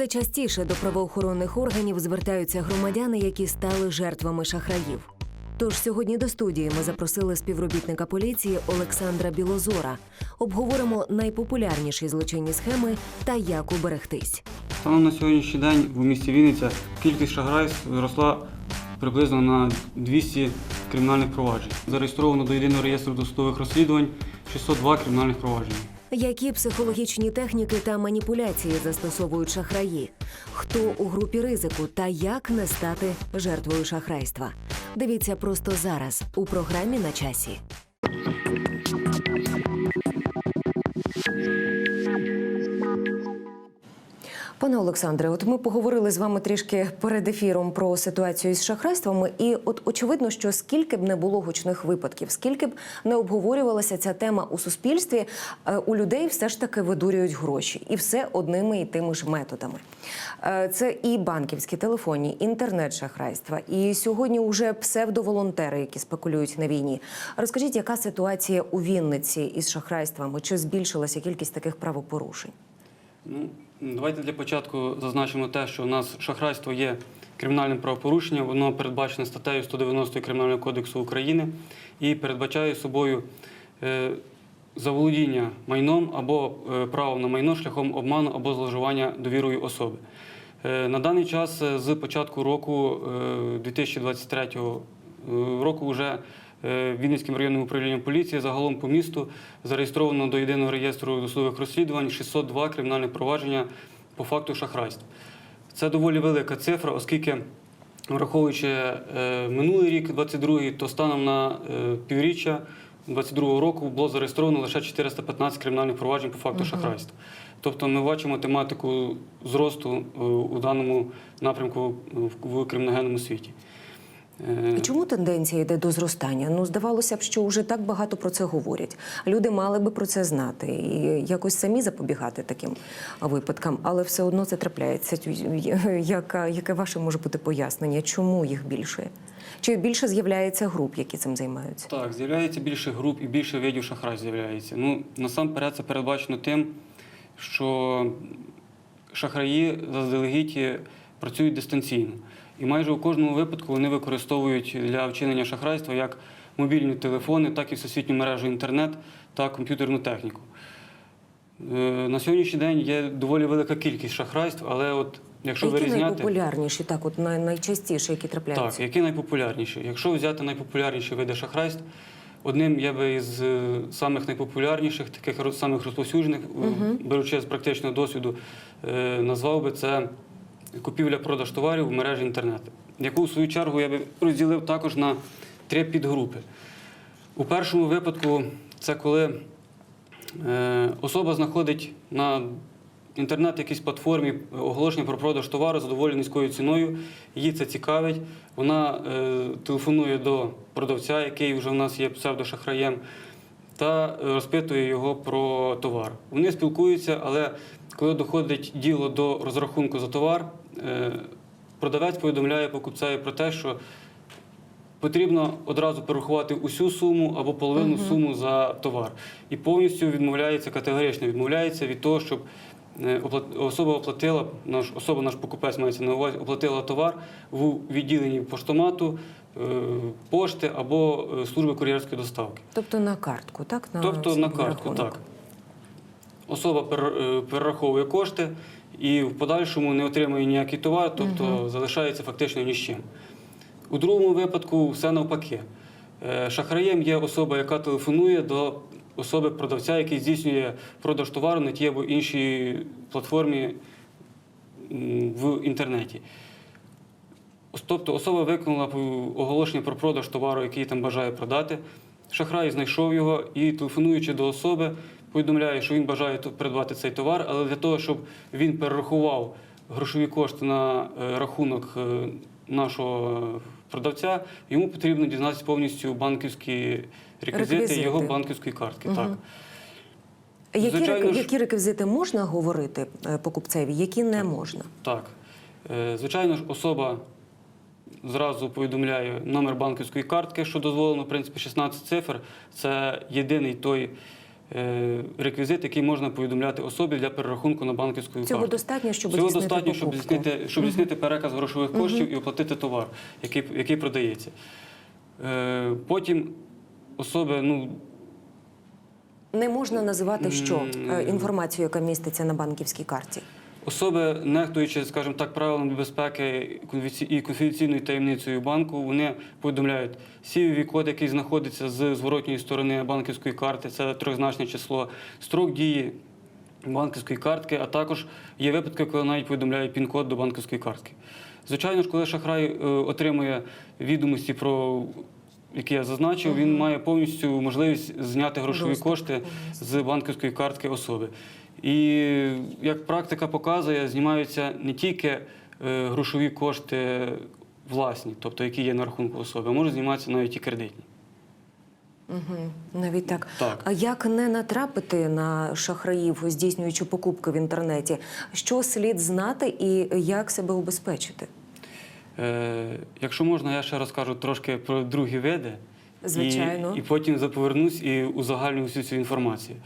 Все частіше до правоохоронних органів звертаються громадяни, які стали жертвами шахраїв. Тож сьогодні до студії ми запросили співробітника поліції Олександра Білозора. Обговоримо найпопулярніші злочинні схеми та як уберегтись. Станом на сьогоднішній день в місті Вінниця кількість шахрайств зросла приблизно на 200 кримінальних проваджень. Зареєстровано до єдиного реєстру досудових розслідувань 602 кримінальних проваджень. Які психологічні техніки та маніпуляції застосовують шахраї? Хто у групі ризику та як не стати жертвою шахрайства? Дивіться просто зараз у програмі на часі. Пане Олександре, от ми поговорили з вами трішки перед ефіром про ситуацію із шахрайствами, і от очевидно, що скільки б не було гучних випадків, скільки б не обговорювалася ця тема у суспільстві, е, у людей все ж таки видурюють гроші, і все одними і тими ж методами. Е, Це і банківські телефонні, інтернет-шахрайства, і сьогодні вже псевдоволонтери, які спекулюють на війні. Розкажіть, яка ситуація у Вінниці із шахрайствами? Чи збільшилася кількість таких правопорушень? Ну, давайте для початку зазначимо те, що у нас шахрайство є кримінальним правопорушенням. Воно передбачене статтею 190 Кримінального кодексу України і передбачає собою е, заволодіння майном або е, правом на майно шляхом обману або зловживання довірою особи. Е, на даний час з початку року е, 2023 року вже Вінницьким районним управлінням поліції загалом по місту зареєстровано до єдиного реєстру досудових розслідувань 602 кримінальних провадження по факту шахрайств. Це доволі велика цифра, оскільки, враховуючи е, минулий рік, 22-й, то станом на е, півріччя 22-го року було зареєстровано лише 415 кримінальних проваджень по факту шахрайства. Тобто ми бачимо тематику зросту е, у даному напрямку в- в криміногенному світі. Е, І чому тенденція йде до зростання? Ну, здавалося б, що вже так багато про це говорять. Люди мали би про це знати і якось самі запобігати таким випадкам, але все одно це трапляється. Яка, яке ваше може бути пояснення? Чому їх більше? Чи більше з'являється груп, які цим займаються? Так, з'являється більше груп і більше видів шахрай з'являється. Ну, насамперед це передбачено тим, що шахраї заздалегідь працюють дистанційно. І майже у кожному випадку вони використовують для вчинення шахрайства як мобільні телефони, так і всесвітню мережу інтернет та комп'ютерну техніку. Е, На сьогоднішній день є доволі велика кількість шахрайств, але от якщо які вирізняти. найпопулярніші, так от найчастіше, які трапляються? Так, які найпопулярніші? Якщо взяти найпопулярніші види шахрайств, одним я би із е, самих найпопулярніших, таких самих розповсюджених, е, беручи з практичного досвіду, назвав би це купівля-продаж товарів в мережі інтернет, яку в свою чергу я би розділив також на три підгрупи. У першому випадку це коли е, особа знаходить на інтернет якійсь платформі оголошення про продаж товару за доволі низькою ціною. Її це цікавить. Вона е, телефонує до продавця, який вже в нас є псевдошахраєм, та е, розпитує його про товар. Вони спілкуються, але коли доходить діло до розрахунку за товар, продавець повідомляє покупцеві про те, що потрібно одразу перерахувати усю суму або половину суму за товар. І повністю відмовляється, категорично відмовляється від того, щоб е, особа оплатила, наш, особа наш покупець мається на увазі, оплатила товар в відділенні поштомату, е, пошти або е, служби кур'єрської доставки. Тобто на картку, так? На Тобто на картку, рахунок. так. Особа е, перераховує кошти і в подальшому не отримує ніякий товар, тобто залишається фактично ні з чим. У другому випадку все навпаки. Е, Шахраєм є особа, яка телефонує до особи продавця, який здійснює продаж товару на тій або іншій платформі в інтернеті. Тобто особа виконала оголошення про продаж товару, який там бажає продати. Шахрай знайшов його і, телефонуючи до особи, повідомляє, що він бажає придбати цей товар, але для того, щоб він перерахував грошові кошти на е, рахунок е, нашого продавця, йому потрібно дізнатися повністю банківські реквізити, Реквізити. його банківської картки. Так. Які, Звичайно рек- які реквізити можна говорити е, покупцеві, які не можна? Так. Звичайно ж, особа зразу повідомляє номер банківської картки, що дозволено, в принципі, 16 цифр. Це єдиний той реквізит, який можна повідомляти особі для перерахунку на банківську Цього достатньо, щоб Цього здійснити достатньо, щоб покупку. здійснити, щоб здійснити переказ грошових коштів і оплатити товар, який, який продається. Е, потім особи, ну, Не можна називати що М, е, інформацію, яка міститься на банківській карті. Особи, нехтуючи, скажімо так, правилами безпеки і конфіденційною таємницею банку, вони повідомляють cvv код який знаходиться з зворотньої сторони банківської карти, це трьохзначне число, строк дії банківської картки, а також є випадки, коли навіть повідомляють пін-код до банківської картки. Звичайно ж, коли шахрай е, отримує відомості про які я зазначив, він має повністю можливість зняти грошові кошти з банківської картки особи. І як практика показує, знімаються не тільки е, грошові кошти власні, тобто які є на рахунку особи, а можуть зніматися навіть і кредитні. Угу. Навіть так. Так. А як не натрапити на шахраїв, здійснюючи покупки в інтернеті? Що слід знати і як себе убезпечити? Е, якщо можна, я ще розкажу трошки про другі види. Звичайно. І, і потім заповернусь і узагальню всю цю інформацію.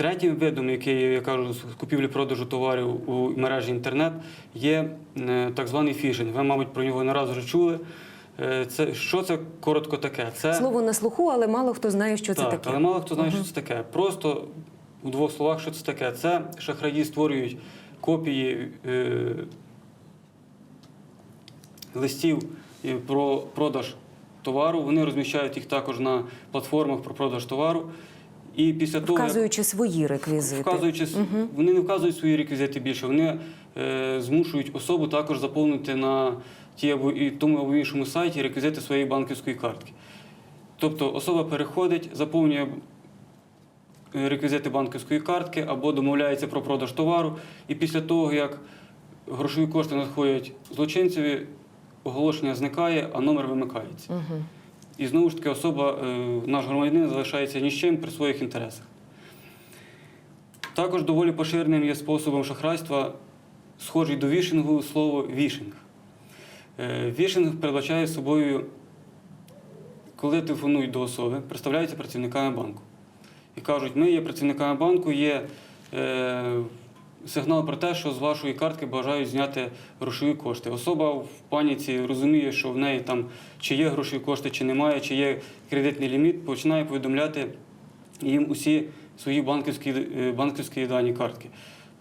Третім видом, який я кажу, з купівлі-продажу товарів у мережі інтернет, є е, так званий фішинг. Ви, мабуть, про нього не раз вже чули. Е, Це, що це коротко таке? Це, Слово на слуху, але мало хто знає, що це так, таке. але мало хто знає, що це таке. Просто у двох словах, що це таке. Це шахраї створюють копії е, листів е, про продаж товару. Вони розміщають їх також на платформах про продаж товару. І після того, як- Вказуючи свої реквізити. вказуючи, с- вони не вказують свої реквізити більше, вони е, змушують особу також заповнити на ті або і тому або іншому сайті реквізити своєї банківської картки. Тобто особа переходить, заповнює е, реквізити банківської картки або домовляється про продаж товару, і після того, як грошові кошти надходять злочинцеві, оголошення зникає, а номер вимикається. Угу. І знову ж таки особа, е, наш громадянин, залишається ні з чим при своїх інтересах. Також доволі поширеним є способом шахрайства, схожий до вішингу слово вішинг. Е, Вішинг передбачає собою, коли телефонують до особи, представляються працівниками банку. І кажуть, ми є працівниками банку, є е, сигнал про те, що з вашої картки бажають зняти грошові кошти. Особа в паніці розуміє, що в неї там чи є грошові кошти, чи немає, чи є кредитний ліміт, починає повідомляти їм усі свої банківські, е, банківські дані картки.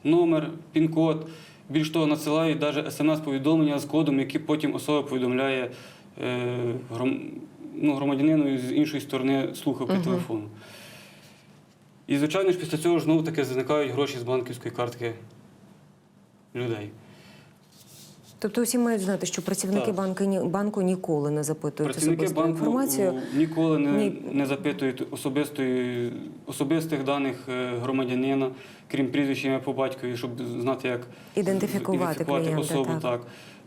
Номер, пін-код. Більш того, надсилають навіть смс-повідомлення з кодом, який потім особа повідомляє е, гром, ну, громадянину з іншої сторони слухавки Мгм. телефону. І, звичайно ж, після цього знову таки зникають гроші з банківської картки людей. Тобто всі мають знати, що працівники Так. банки, ні- банку ніколи не запитують Працівники особисту банку інформацію. ніколи не, Ні. не запитують особистої, особистих даних е, громадянина, крім прізвища ім'я по батькові, щоб знати, як Ідентифікувати клієнта, особу. так. Так.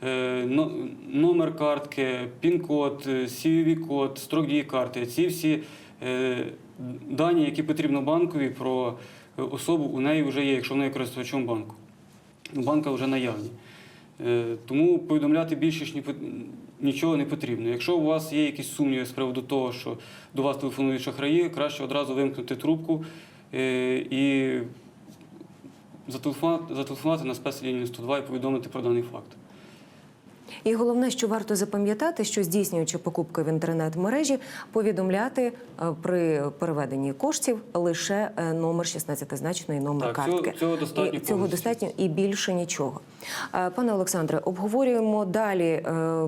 Е, но- номер картки, пін-код, е, CVV-код, строк дії карти. Ці всі е, дані, які потрібно банкові про е, особу, у неї вже є, якщо вона є користувачем банку. Банка вже наявні. Е, Тому повідомляти більше нічого не потрібно. Якщо у вас є якісь сумніви з приводу того, що до вас телефонують шахраї, краще одразу вимкнути трубку е, і зателефонувати на спецлінію 102 і повідомити про даний факт. І головне, що варто запам'ятати, що здійснюючи покупки в інтернет-мережі, повідомляти е, при переведенні коштів лише е, номер 16-значної номер Так, картки. цього достатньо І цього достатньо і більше нічого. Е, Пане Олександре, обговорюємо далі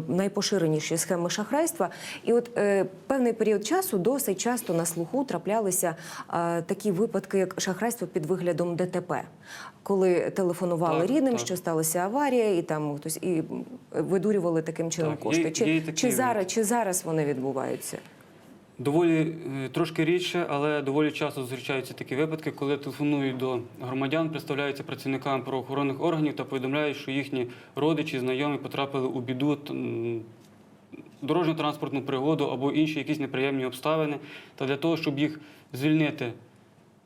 найпоширеніші схеми шахрайства. І от певний період часу досить часто на слуху траплялися такі випадки, як шахрайство під виглядом ДТП, коли телефонували Так, рідним, так. що сталася аварія, і там хтось і видурювали таким чином Так, кошти. є- чи, є чи зараз, чи зараз вони відбуваються? Доволі е, трошки рідше, але доволі часто зустрічаються такі випадки, коли телефонують до громадян, представляються працівникам правоохоронних органів та повідомляють, що їхні родичі, знайомі потрапили у біду, дорожньо-транспортну пригоду або інші якісь неприємні обставини. Та для того, щоб їх звільнити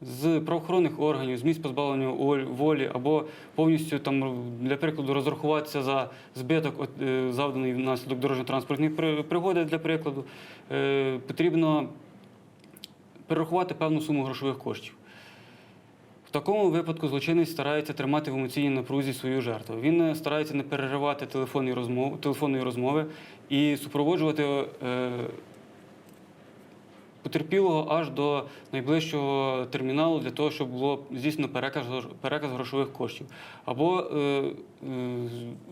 з правоохоронних органів, з місць позбавлення волі, або повністю там, для прикладу, розрахуватися за збиток, е, завданий внаслідок дорожньо-транспортної пригоди, для прикладу, е, потрібно перерахувати певну суму грошових коштів. В такому випадку злочинець старається тримати в емоційній напрузі свою жертву. Він е, старається не переривати телефонні розмови, телефонної розмови і супроводжувати потерпілого аж до найближчого терміналу для того, щоб було здійснено переказ, переказ грошових коштів. Або е, е,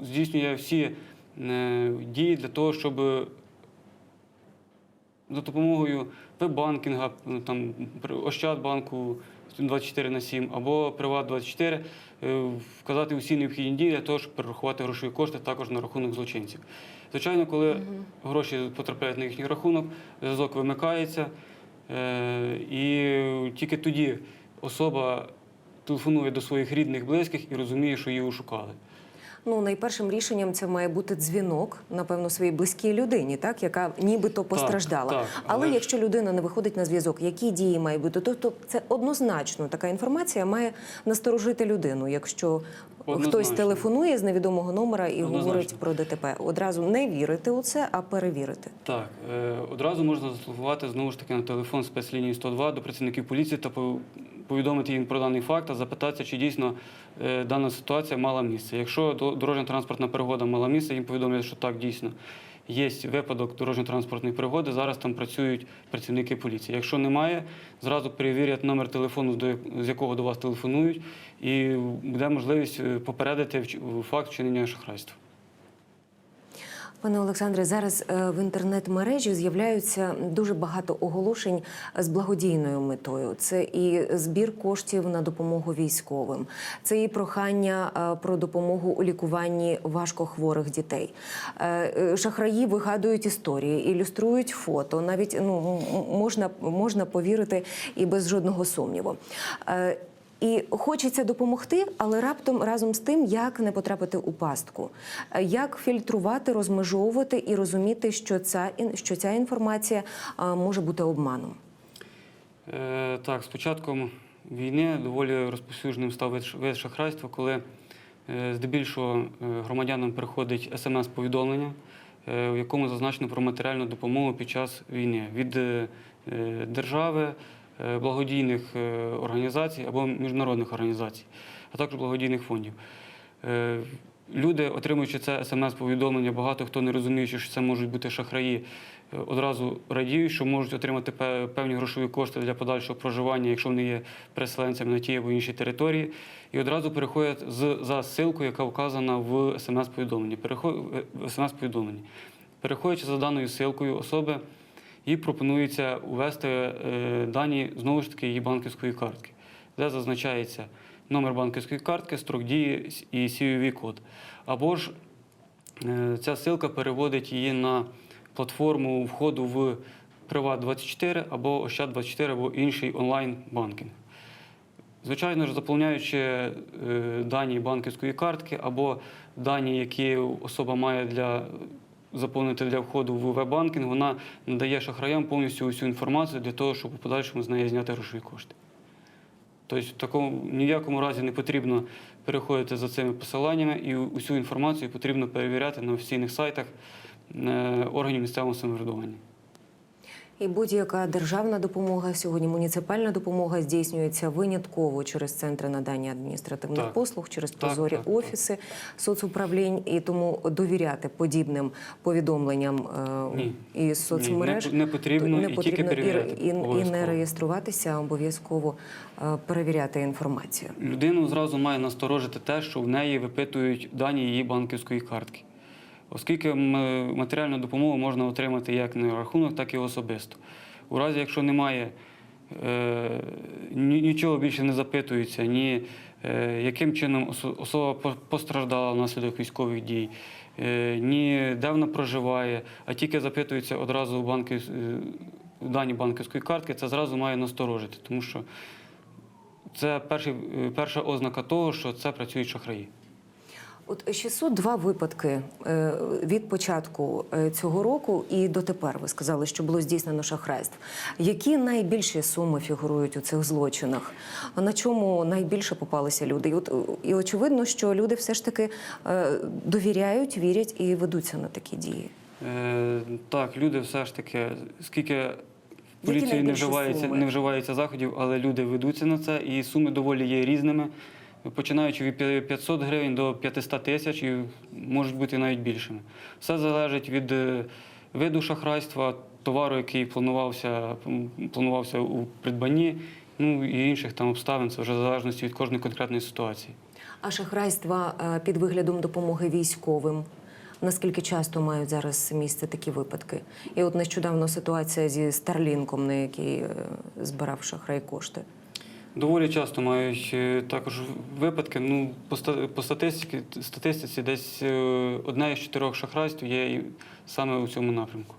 здійснює всі е, дії для того, щоб за допомогою веб-банкінга, ну, там, Ощадбанку 24 на 7 або Приват24 е, вказати усі необхідні дії для того, щоб перерахувати грошові кошти також на рахунок злочинців. Звичайно, коли гроші потрапляють на їхній рахунок, зв'язок вимикається, е, і тільки тоді особа телефонує до своїх рідних, близьких і розуміє, що її ошукали. Ну, найпершим рішенням це має бути дзвінок, напевно, своїй близькій людині, так яка нібито постраждала. так, але, але якщо людина не виходить на зв'язок, які дії має бути? Тобто, це однозначно така інформація має насторожити людину, якщо хтось телефонує з невідомого номера і Однозначно. говорить про ДТП. Одразу не вірити у це, а перевірити. Так, е, одразу можна зателефонувати знову ж таки на телефон спецлінії 102 до працівників поліції та по- повідомити їм про даний факт та запитатися, чи дійсно е, дана ситуація мала місце. Якщо дорожньо-транспортна пригода мала місце, їм повідомлять, що так дійсно є випадок дорожньо-транспортної пригоди. Зараз там працюють працівники поліції. Якщо немає, зразу перевірять номер телефону, з якого до вас телефонують, і буде можливість е, попередити факт вчинення шахрайства. Пане Олександре, зараз е, в інтернет-мережі з'являються дуже багато оголошень з благодійною метою. Це і збір коштів на допомогу військовим, це і прохання е, про допомогу у лікуванні важкохворих дітей. Е, Шахраї вигадують історії, ілюструють фото. Навіть ну можна, можна повірити і без жодного сумніву. І хочеться допомогти, але раптом разом з тим, як не потрапити у пастку, Е, як фільтрувати, розмежовувати і розуміти, що ця що ця інформація може бути обманом. Е, так, з початком війни доволі розповсюдженим став вид шахрайства, коли е, здебільшого е, громадянам приходить смс-повідомлення, в якому зазначено про матеріальну допомогу під час війни від держави, благодійних е, організацій або міжнародних організацій, а також благодійних фондів. Е, Люди, отримуючи це смс-повідомлення, багато хто не розуміючи, що це можуть бути шахраї, е, одразу радіють, що можуть отримати певні грошові кошти для подальшого проживання, якщо вони є переселенцями на тій або іншій території, і одразу переходять з, за ссылкою, яка вказана в смс-повідомленні. Переход, е, смс-повідомленні. Переходячи за даною ссылкою особи, їй пропонується ввести е, дані знову ж таки її банківської картки, де зазначається номер банківської картки, строк дії і CVV код. Або ж е, ця ссылка переводить її на платформу входу в Приват24 або Ощад24 або інший онлайн-банкінг. Звичайно ж, заповняючи е, дані банківської картки або дані, які особа має для заповнити для входу в веб-банкінг, вона надає шахраям повністю усю інформацію для того, щоб у подальшому з неї зняти грошові кошти. Тобто, в такому ніякому разі не потрібно переходити за цими посиланнями, і усю інформацію потрібно перевіряти на офіційних сайтах е, органів місцевого самоврядування. І будь-яка державна допомога сьогодні, муніципальна допомога здійснюється винятково через центри надання адміністративних Так. послуг, через Так, прозорі так, так. офіси соцуправлінь. І тому довіряти подібним повідомленням е, із соцмереж Ні, не- не потрібно, і тільки і, і, і не реєструватися, обов'язково е, перевіряти інформацію. Людину зразу має насторожити те, що в неї випитують дані її банківської картки. Оскільки матеріальну допомогу можна отримати як на рахунок, так і особисто. У разі, якщо немає е, нічого більше не запитується, ні е, яким чином особа постраждала внаслідок військових дій, е, ні де вона проживає, а тільки запитується одразу банки, е, дані банківської картки, це зразу має насторожити, тому що це перший, перша ознака того, що це працюють шахраї. От 602 випадки е, від початку е, цього року і дотепер ви сказали, що було здійснено шахрайств. Які найбільші суми фігурують у цих злочинах? На чому найбільше попалися люди? І, от, і очевидно, що люди все ж таки е, довіряють, вірять і ведуться на такі дії. Е, так, люди все ж таки, скільки поліцією не вживається, суми? не вживається заходів, але люди ведуться на це, і суми доволі є різними, починаючи від п'я- 500 гривень до 500 тисяч, і можуть бути навіть більшими. Все залежить від е, виду шахрайства, товару, який планувався, планувався у придбанні, ну і інших там обставин. Це вже в залежності від кожної конкретної ситуації. А шахрайства е, під виглядом допомоги військовим. Наскільки часто мають зараз місце такі випадки? І от нещодавно ситуація зі Старлінком, на який е, збирав шахрай кошти. Доволі часто мають е, також випадки. Ну, по, статистиці, статистиці десь е, одне із чотирьох шахрайств є саме у цьому напрямку.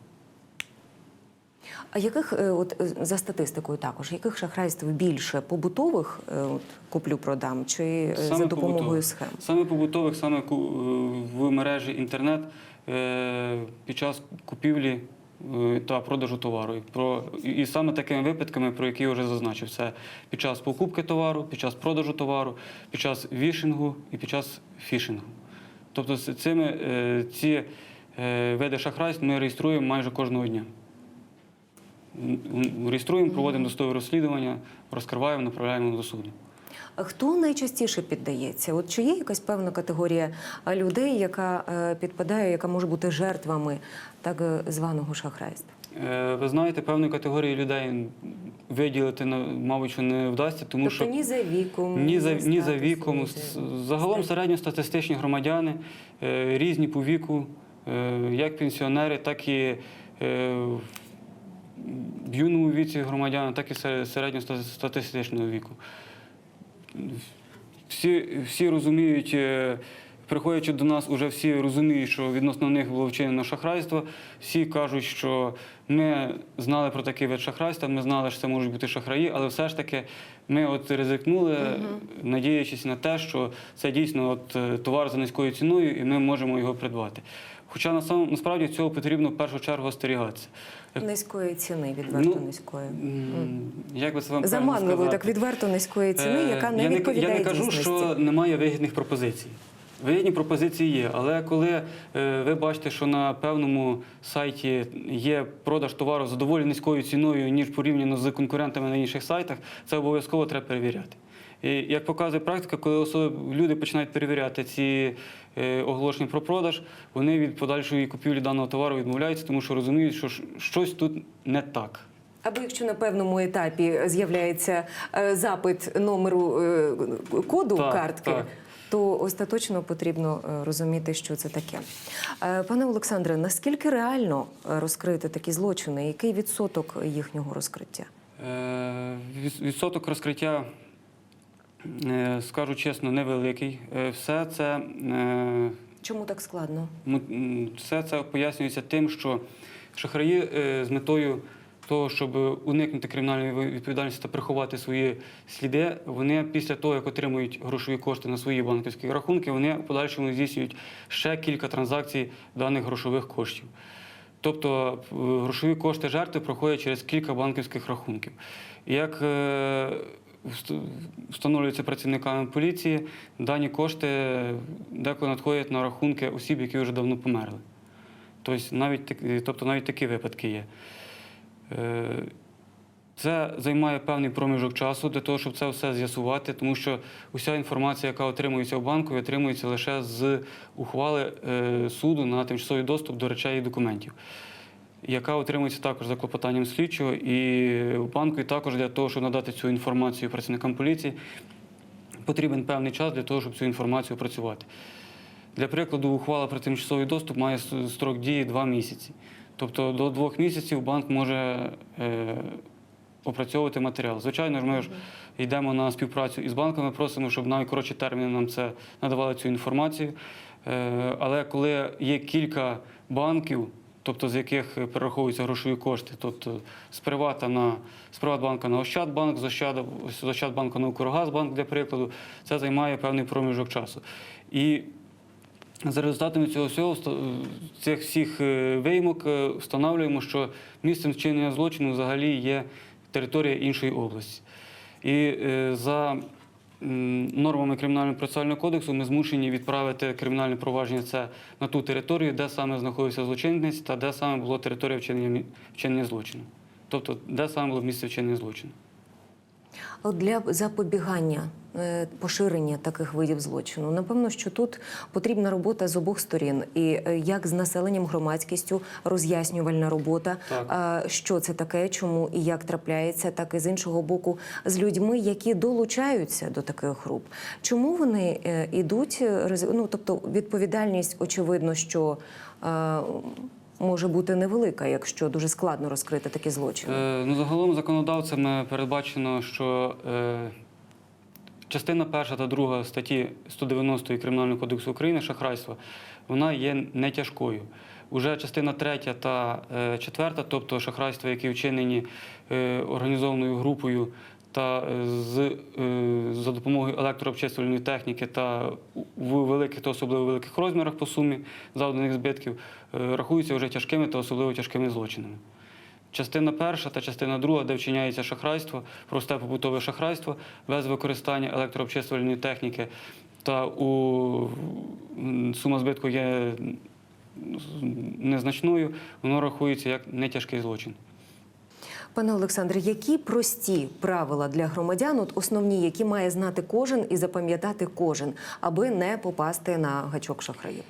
А яких, е, от за статистикою також, яких шахрайств більше побутових от, куплю-продам чи е, за допомогою побутових. схем? Саме побутових, саме в мережі інтернет під час купівлі та продажу товару. І, про, і- саме такими випадками, про які я вже зазначив, це під час покупки товару, під час продажу товару, під час вішингу і під час фішингу. Тобто цими е, ці е, види шахрайств ми реєструємо майже кожного дня. Реєструємо, проводимо досудове розслідування, розкриваємо, направляємо до суду. Хто найчастіше піддається? От чи є якась певна категорія людей, яка е, підпадає, яка може бути жертвами так е, званого шахрайства? Е, Ви знаєте, певної категорії людей виділити на- мабуть, що не вдасться, тому тобто що ні за віком, ні за ні за віком. Загалом середньостатистичні громадяни різні по віку, як пенсіонери, так і в юному віці громадяни, так і се- середньостатистичного віку. Всі, всі розуміють, е, приходячи до нас, уже всі розуміють, що відносно них було вчинено шахрайство. Всі кажуть, що ми знали про такий вид шахрайства, ми знали, що це можуть бути шахраї, але все ж таки ми от ризикнули, надіючись на те, що це дійсно от е, товар за низькою ціною, і ми можемо його придбати. Хоча насправді цього потрібно в першу чергу остерігатися. Низької ціни, відверто Ну, низької. Як би це вам сказати? так відверто низької ціни, Е, яка не я відповідає Я не кажу, дійсності. що немає вигідних пропозицій. Вигідні пропозиції є, але коли е, ви бачите, що на певному сайті є продаж товару за доволі низькою ціною, ніж порівняно з конкурентами на інших сайтах, це обов'язково треба перевіряти. І як показує практика, коли особи, люди починають перевіряти ці е, оголошення про продаж, вони від подальшої купівлі даного товару відмовляються, тому що розуміють, що щось тут не так. Або якщо на певному етапі з'являється е, запит номеру е, коду Так, картки. так. То остаточно потрібно розуміти, що це таке. Е, Пане Олександре, наскільки реально розкрити такі злочини? Який відсоток їхнього розкриття? Е, Відсоток розкриття, скажу чесно, невеликий. Е, Все це, е, Чому так складно? все це пояснюється тим, що шахраї е, з метою того, щоб уникнути кримінальної відповідальності та приховати свої сліди, вони після того, як отримують грошові кошти на свої банківські рахунки, вони в подальшому здійснюють ще кілька транзакцій даних грошових коштів. Тобто е, грошові кошти жертви проходять через кілька банківських рахунків. Як вст- встановлюється працівниками поліції, дані кошти деколи надходять на рахунки осіб, які вже давно померли. Тобто навіть, тобто навіть такі випадки є. Е, Це займає певний проміжок часу для того, щоб це все з'ясувати, тому що уся інформація, яка отримується в банку, отримується лише з ухвали е, суду на тимчасовий доступ до речей і документів, яка отримується також за клопотанням слідчого і в банку, і також для того, щоб надати цю інформацію працівникам поліції, потрібен певний час для того, щоб цю інформацію опрацювати. Для прикладу, ухвала про тимчасовий доступ має строк дії 2 місяці. Тобто до двох місяців банк може е, опрацьовувати матеріал. Звичайно ж, ми ж йдемо на співпрацю із банками, просимо, щоб найкоротші терміни нам це надавали цю інформацію. Е, але коли є кілька банків, тобто з яких перераховуються грошові кошти, тобто з Привата на з Приватбанка на Ощадбанк, з Ощад, з Ощадбанка на Укргазбанк, для прикладу, це займає певний проміжок часу. І за результатами цього всього цих всіх е, виймок е, встановлюємо, що місцем вчинення злочину взагалі є територія іншої області. І е, за нормами кримінального процесуального кодексу ми змушені відправити кримінальне провадження це на ту територію, де саме знаходився злочинець та де саме була територія вчинення, вчинення злочину. тобто де саме було місце вчинення злочину. Для запобігання е, поширення таких видів злочину, напевно, що тут потрібна робота з обох сторін, і е, як з населенням, громадськістю, роз'яснювальна робота, Так. що це таке, чому і як трапляється, так і з іншого боку, з людьми, які долучаються до таких груп. Чому вони ідуть? е, Ну тобто відповідальність, очевидно, що. Може бути невелика, якщо дуже складно розкрити такі злочини. Е, ну, загалом законодавцями передбачено, що е, частина перша та друга статті 190 Кримінального кодексу України шахрайство, вона є не тяжкою. Уже частина третя та е, четверта, тобто шахрайства, які вчинені е, організованою групою та е, з, е, за допомогою електрообчислювальної техніки та в великих та особливо великих розмірах по сумі завданих збитків, е, рахуються вже тяжкими та особливо тяжкими злочинами. Частина перша та частина друга, де вчиняється шахрайство, просте побутове шахрайство без використання електрообчислювальної техніки, та у сума збитку є незначною, воно рахується як нетяжкий злочин. Пане Олександре, які прості правила для громадян, от основні, які має знати кожен і запам'ятати кожен, аби не попасти на гачок шахраїв?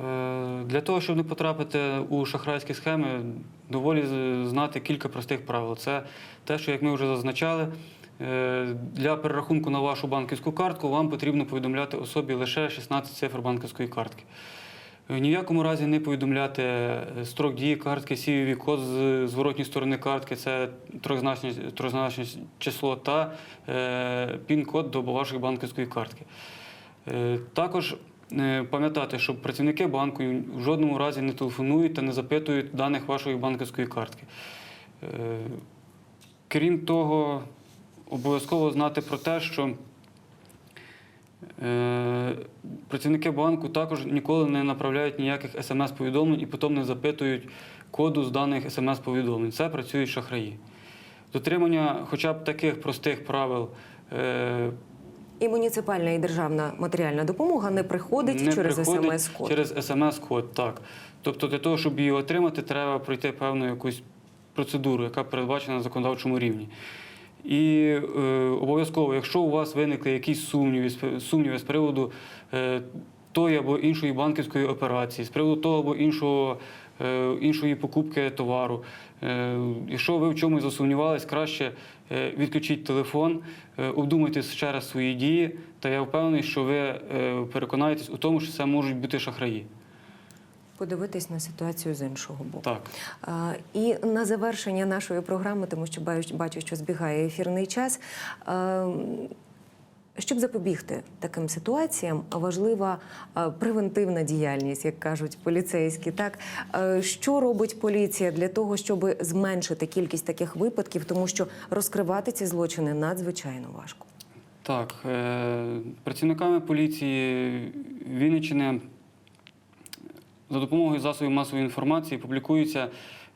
Е, Для того, щоб не потрапити у шахрайські схеми, доволі знати кілька простих правил. Це те, що, як ми вже зазначали, е, для перерахунку на вашу банківську картку вам потрібно повідомляти особі лише 16 цифр банківської картки. Е, Ні в якому разі не повідомляти е, строк дії картки, CVV код з зворотньої сторони картки, це трьохзначне, трьохзначне число та е, пін-код до вашої банківської картки. Е, Також е, пам'ятати, що працівники банку в жодному разі не телефонують та не запитують даних вашої банківської картки. Е, Крім того, обов'язково знати про те, що працівники банку також ніколи не направляють ніяких смс-повідомлень і потім не запитують коду з даних смс-повідомлень. Це працюють шахраї. Дотримання хоча б таких простих правил е, І муніципальна і державна матеріальна допомога не приходить не через смс-код. Через смс-код, так. Тобто для того, щоб її отримати, треба пройти певну якусь процедуру, яка передбачена на законодавчому рівні. І е, обов'язково, якщо у вас виникли якісь сумніви, сумніви з приводу е, тої або іншої банківської операції, з приводу того або іншого, е, іншої покупки товару, е, якщо ви в чомусь засумнівались, краще е, відключіть телефон, е, обдумайте ще раз свої дії, та я впевнений, що ви е, переконаєтесь у тому, що це можуть бути шахраї. Подивитись на ситуацію з іншого боку. Так. А, І на завершення нашої програми, тому що бачу- що збігає ефірний час. а, Щоб запобігти таким ситуаціям, важлива превентивна діяльність, як кажуть поліцейські. Так що робить поліція для того, щоб зменшити кількість таких випадків, тому що розкривати ці злочини надзвичайно важко. Так, е, працівниками поліції Вінниччини за допомогою засобів масової інформації публікуються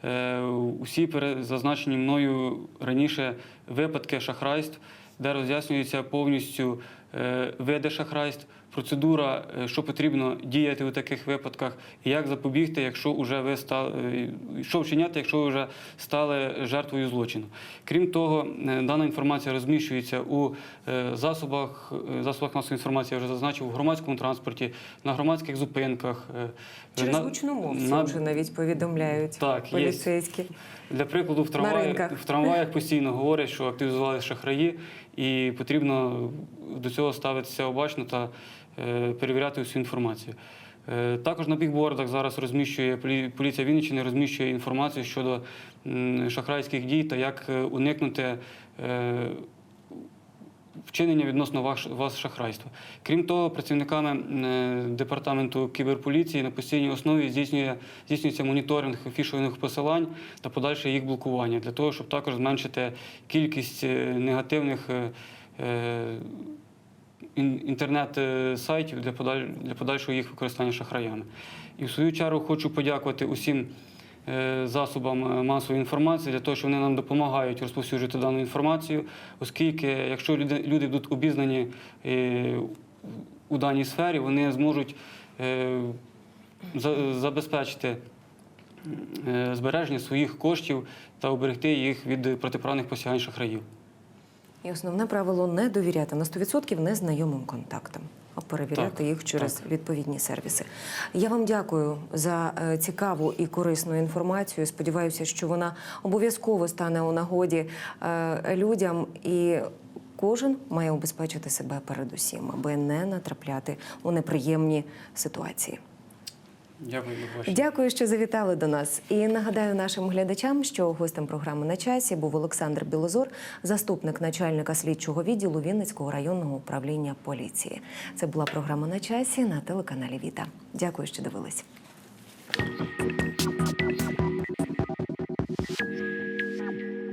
е, усі зазначені мною раніше випадки шахрайств, де роз'яснюється повністю е, види шахрайств, процедура, е, що потрібно діяти у таких випадках, і як запобігти, якщо вже ви стали, е, що вчиняти, якщо ви вже стали жертвою злочину. Крім того, е, дана інформація розміщується у засобах, засобах масової інформації, я вже зазначив, у громадському транспорті, на громадських зупинках. Через на- гучномовців на- вже навіть повідомляють Так, є. поліцейські. для прикладу, в На трамваях, в трамваях постійно говорять, що активізувалися шахраї, і потрібно до цього ставитися обачно та е, перевіряти всю інформацію. Е, Також на бікбордах зараз розміщує поліція Вінниччини розміщує інформацію щодо шахрайських дій та як е, уникнути вчинення відносно вас, шахрайства. Крім того, працівниками е, департаменту кіберполіції на постійній основі здійснює, здійснюється моніторинг фішових посилань та подальше їх блокування для того, щоб також зменшити кількість е, негативних е, ін- інтернет-сайтів для, подаль, для подальшого їх використання шахраями. І в свою чергу хочу подякувати усім засобам е, масової інформації для того, що вони нам допомагають розповсюджувати дану інформацію, оскільки якщо люди, будуть обізнані е, у даній сфері, вони зможуть е, забезпечити е, збереження своїх коштів та оберегти їх від протиправних посягань шахраїв. І основне правило не довіряти на 100% незнайомим контактам, а перевіряти Так, їх через відповідні сервіси. Я вам дякую за е, цікаву і корисну інформацію. Сподіваюся, що вона обов'язково стане у нагоді е, людям і. Кожен має убезпечити себе передусім, аби не натрапляти у неприємні ситуації. Дякую, що завітали до нас. І нагадаю нашим глядачам, що гостем програми на часі був Олександр Білозор, заступник начальника слідчого відділу Вінницького районного управління поліції. Це була програма на часі на телеканалі Віта. Дякую, що дивились. Thank you.